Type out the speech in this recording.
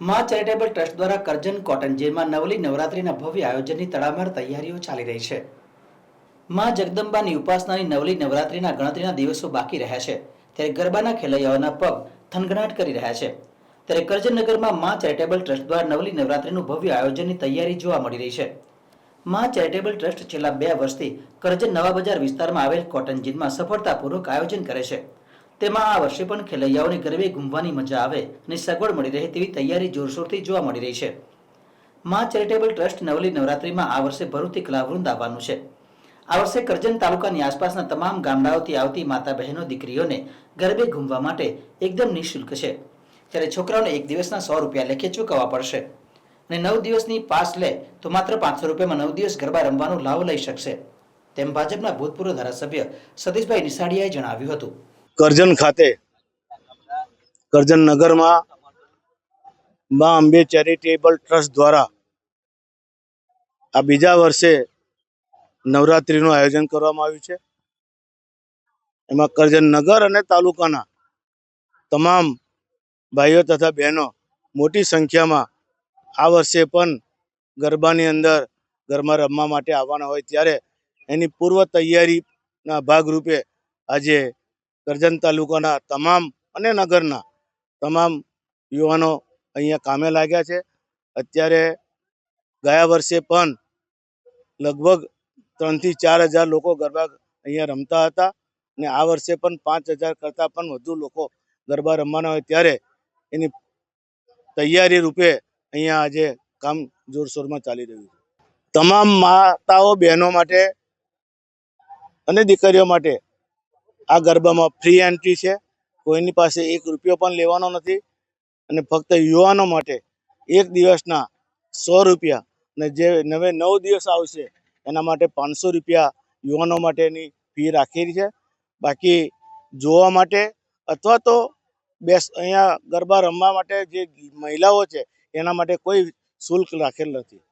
મા charitable trust દ્વારા Karjan cotton જેલમાં નવલી નવરાત્રિના ભવ્ય આયોજનની તડામાર તૈયારીઓ ચાલી રહી છે. મા જગદંબાની ઉપાસનાની નવલી નવરાત્રિના ગણતરીના દિવસો બાકી રહ્યા છે. ત્યારે ગરબાના ખેલૈયાઓના પગ થનગનાટ કરી રહ્યા છે. ત્યારે કરજણ નગરમાં મા ચેરિટેબલ ટ્રસ્ટ દ્વારા નવલી નવરાત્રીનું ભવ્ય આયોજનની તૈયારી જોવા મળી રહી છે. મા ચેરિટેબલ ટ્રસ્ટ છેલ્લા બે વર્ષથી કરજણ નવા બજાર વિસ્તારમાં આવેલ કોટન જીનમાં સફળતાપૂર્વક આયોજન કરે છે. તેમાં આ વર્ષે પણ ખેલૈયાઓને ગરબે ઘૂમવાની મજા આવે અને સગવડ મળી રહે તેવી તૈયારી જોરશોરથી જોવા મળી રહી છે. મા ચેરિટેબલ ટ્રસ્ટ નવલી નવરાત્રિમાં આ વર્ષે ભરૂચથી કલાવૃંદ આવવાનું છે. આ વર્ષે કરજણ તાલુકાની આસપાસના તમામ ગામડાઓથી આવતી માતા બહેનો દીકરીઓને ગરબે ઘૂમવા માટે એકદમ નિઃશુલ્ક છે. ત્યારે છોકરાઓને એક દિવસના સો રૂપિયા લેખે ચૂકવવા પડશે. અને નવ દિવસની પાસ લે તો માત્ર પાંચસો રૂપિયામાં નવ દિવસ ગરબા રમવાનો લાભ લઈ શકશે. તેમ ભાજપના ભૂતપૂર્વ ધારાસભ્ય સતીશભાઈ નિસાડિયાએ જણાવ્યું હતું. કરજણ ખાતે, કરજણ નગરમાં મા અંબે ચેરિટેબલ ટ્રસ્ટ દ્વારા આ બીજા વર્ષે નવરાત્રિનું આયોજન કરવામાં આવ્યું છે. એમાં કરજણ નગર અને તાલુકાના તમામ ભાઈઓ તથા બહેનો મોટી સંખ્યામાં આ વર્ષે પણ ગરબાની અંદર ઘરમાં રમવા માટે આવવાના હોય ત્યારે એની પૂર્વ તૈયારીના ભાગરૂપે આજે કરજણ તાલુકાના તમામ અને નગરના તમામ યુવાનો અહીંયા કામે લાગ્યા છે. અત્યારે ગયા વર્ષે પણ લગભગ ત્રણથી ચાર હજાર લોકો ગરબા અહીંયા રમતા હતા અને આ વર્ષે પણ પાંચ હજાર કરતાં પણ વધુ લોકો ગરબા રમવાના હોય ત્યારે એની તૈયારી રૂપે અહીંયા આજે કામ જોરશોરમાં ચાલી રહ્યું છે. તમામ માતાઓ બહેનો માટે અને દીકરીઓ માટે આ ગરબામાં ફ્રી એન્ટ્રી છે. કોઈની પાસે એક રૂપિયો પણ લેવાનો નથી. અને ફક્ત યુવાનો માટે એક દિવસના સો રૂપિયા અને જે નવે નવ દિવસ આવશે, એના માટે પાંચસો રૂપિયા યુવાનો માટેની ફી રાખેલી છે. બાકી જોવા માટે અથવા તો બેસ અહીંયા ગરબા રમવા માટે જે મહિલાઓ છે, એના માટે કોઈ શુલ્ક રાખેલ નથી.